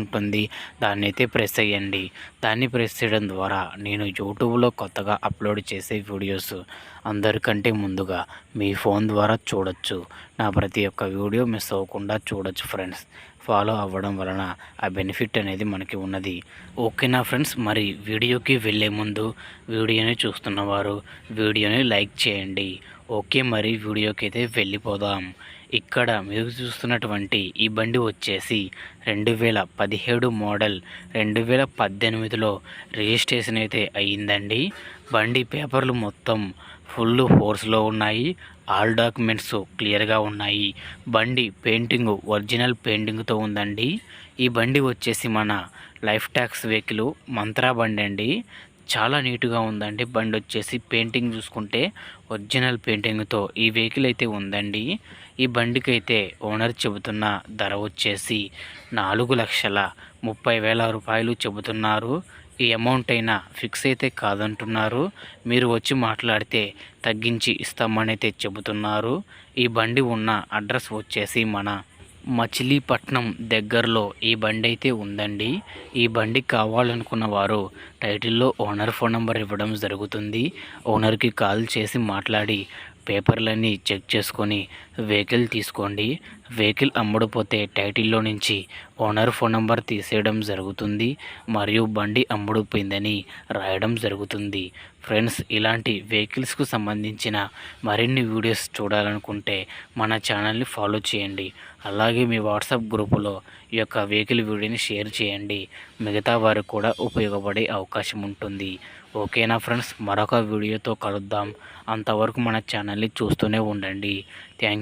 ఉంటుంది దాన్ని అయితే ప్రెస్ చేయండి దాన్ని ప్రెస్ చేయడం ద్వారా నేను యూట్యూబ్లో కొత్తగా అప్లోడ్ చేసే వీడియోస్ అందరికంటే ముందుగా మీ ఫోన్ ద్వారా చూడొచ్చు. నా ప్రతి ఒక్క వీడియో మిస్ అవ్వకుండా చూడొచ్చు ఫ్రెండ్స్. ఫాలో అవ్వడం వలన ఆ బెనిఫిట్ అనేది మనకి ఉన్నది. ఓకేనా ఫ్రెండ్స్ మరి వీడియోకి వెళ్ళే ముందు వీడియోని చూస్తున్నవారు వీడియోని లైక్ చేయండి. ఓకే మరి వీడియోకి అయితే వెళ్ళిపోదాం. ఇక్కడ మీరు చూస్తున్నటువంటి ఈ బండి వచ్చేసి రెండు వేల పదిహేడు మోడల్ రెండు వేల పద్దెనిమిదిలో రిజిస్ట్రేషన్ అయితే అయ్యిందండి. బండి పేపర్లు మొత్తం ఫుల్ ఫోర్స్లో ఉన్నాయి. ఆల్ డాక్యుమెంట్స్ క్లియర్గా ఉన్నాయి. బండి పెయింటింగ్ ఒరిజినల్ పెయింటింగ్తో ఉందండి. ఈ బండి వచ్చేసి మన లైఫ్ ట్యాక్స్ వెహికల్ మంత్రా బండి అండి. చాలా నీట్గా ఉందండి. బండి వచ్చేసి పెయింటింగ్ చూసుకుంటే ఒరిజినల్ పెయింటింగ్తో ఈ వెహికల్ అయితే ఉందండి. ఈ బండికి అయితే ఓనర్ చెబుతున్న ధర వచ్చేసి నాలుగు లక్షల ముప్పై వేల రూపాయలు చెబుతున్నారు. ఈ అమౌంట్ అయినా ఫిక్స్ అయితే కాదంటున్నారు. మీరు వచ్చి మాట్లాడితే తగ్గించి ఇస్తామని అయితే చెబుతున్నారు. ఈ బండి ఉన్న అడ్రస్ వచ్చేసి మన మచిలీపట్నం దగ్గరలో ఈ బండి అయితే ఉందండి. ఈ బండి కావాలనుకున్న వారు టైటిల్లో ఓనర్ ఫోన్ నెంబర్ ఇవ్వడం జరుగుతుంది. ఓనర్కి కాల్ చేసి మాట్లాడి పేపర్లన్నీ చెక్ చేసుకొని వెహికల్ తీసుకోండి. వెహికల్ అమ్ముడుపోతే టైటిల్లో నుంచి ఓనర్ ఫోన్ నంబర్ తీసేయడం జరుగుతుంది మరియు బండి అమ్ముడుపోయిందని రాయడం జరుగుతుంది. ఫ్రెండ్స్ ఇలాంటి వెహికల్స్కు సంబంధించిన మరిన్ని వీడియోస్ చూడాలనుకుంటే మన ఛానల్ని ఫాలో చేయండి. అలాగే మీ వాట్సాప్ గ్రూపులో ఈ యొక్క వెహికల్ వీడియోని షేర్ చేయండి. మిగతా వారికి కూడా ఉపయోగపడే అవకాశం ఉంటుంది. ఓకేనా ఫ్రెండ్స్? మరొక వీడియోతో కలుద్దాం. అంతవరకు మన ఛానల్ని చూస్తూనే ఉండండి. Thank